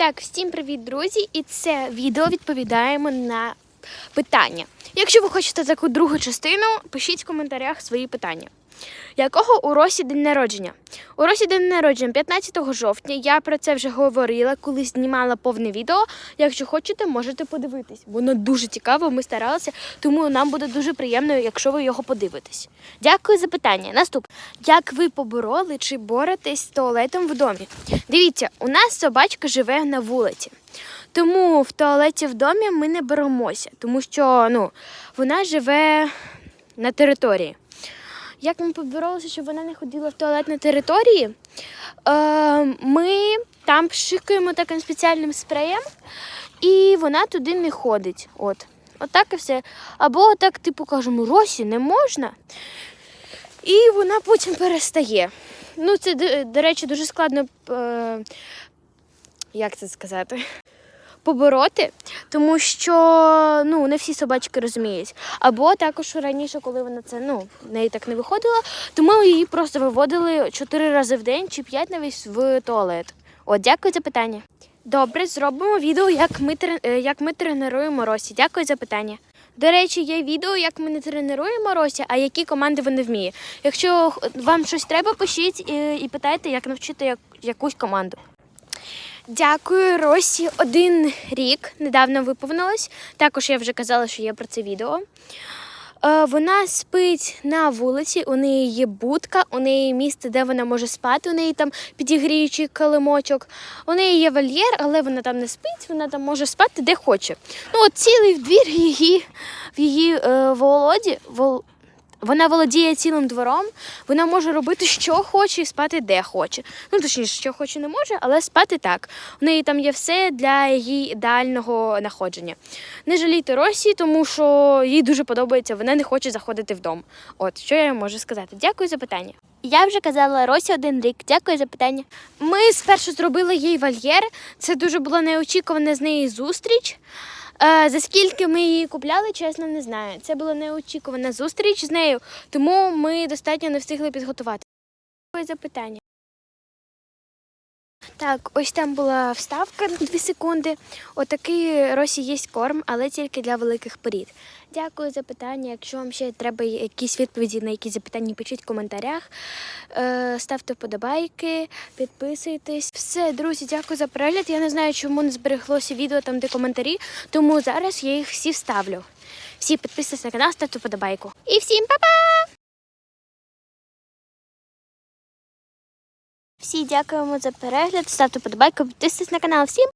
Так, всім привіт, друзі! І це відео відповідаємо на питання. Якщо ви хочете таку другу частину, пишіть в коментарях свої питання. Якого у Росі день народження? У Росі день народження 15 жовтня. Я про це вже говорила, коли знімала повне відео. Якщо хочете, можете подивитись. Воно дуже цікаво, ми старалися, тому нам буде дуже приємно, якщо ви його подивитесь. Дякую за питання. Наступне. Як ви побороли чи боретесь з туалетом в домі? Дивіться, у нас собачка живе на вулиці. Тому в туалеті в домі ми не беремося, тому що ну, вона живе на території. Як ми поборолися, щоб вона не ходила в туалет на території? Е, ми там пшикаємо таким спеціальним спреєм, і вона туди не ходить. От. Отак і все. Або так, типу, кажемо, Росі не можна. І вона потім перестає. Ну, це, до речі, дуже складно. Е, як це сказати? Побороти, тому що ну не всі собачки розуміють. Або також раніше, коли вона це ну в неї так не виходила, то ми її просто виводили чотири рази в день чи п'ять навіть в туалет. От, дякую за питання. Добре, зробимо відео, як ми е, як ми тренуємо Росі. Дякую за питання. До речі, є відео, як ми не тренуємо Росі, а які команди вони вміє. Якщо вам щось треба, пишіть і, і питайте, як навчити як, якусь команду. Дякую, Росі. Один рік недавно виповнилось. Також я вже казала, що є про це відео. Е, Вона спить на вулиці, у неї є будка, у неї місце, де вона може спати, у неї там підігріючий килимочок. У неї є вольєр, але вона там не спить, вона там може спати де хоче. Ну, от цілий двір її в її е, володі. Вол... Вона володіє цілим двором, вона може робити, що хоче, і спати де хоче. Ну, точніше, що хоче, не може, але спати так. У неї там є все для її ідеального знаходження. Не жалійте Росі, тому що їй дуже подобається, вона не хоче заходити в дом. От що я можу сказати. Дякую за питання. Я вже казала Росі один рік. Дякую за питання. Ми спершу зробили їй вольєр. Це дуже була неочікувана з неї зустріч. Е, За скільки ми її купляли, чесно, не знаю. Це була неочікувана зустріч з нею, тому ми достатньо не встигли підготувати. Дякую за питання. Так, ось там була вставка на 2 секунди. Отакий Росі є корм, але тільки для великих порід. Дякую за питання. Якщо вам ще треба якісь відповіді на якісь запитання, пишіть в коментарях. Е, ставте вподобайки, підписуйтесь. Все, друзі, дякую за перегляд. Я не знаю, чому не збереглося відео там, де коментарі, тому зараз я їх всі вставлю. Всі підписуйтесь на канал, ставте вподобайку. І всім па-па! Всі дякуємо за перегляд, ставте подобайку, підписуйтесь на канал. Всім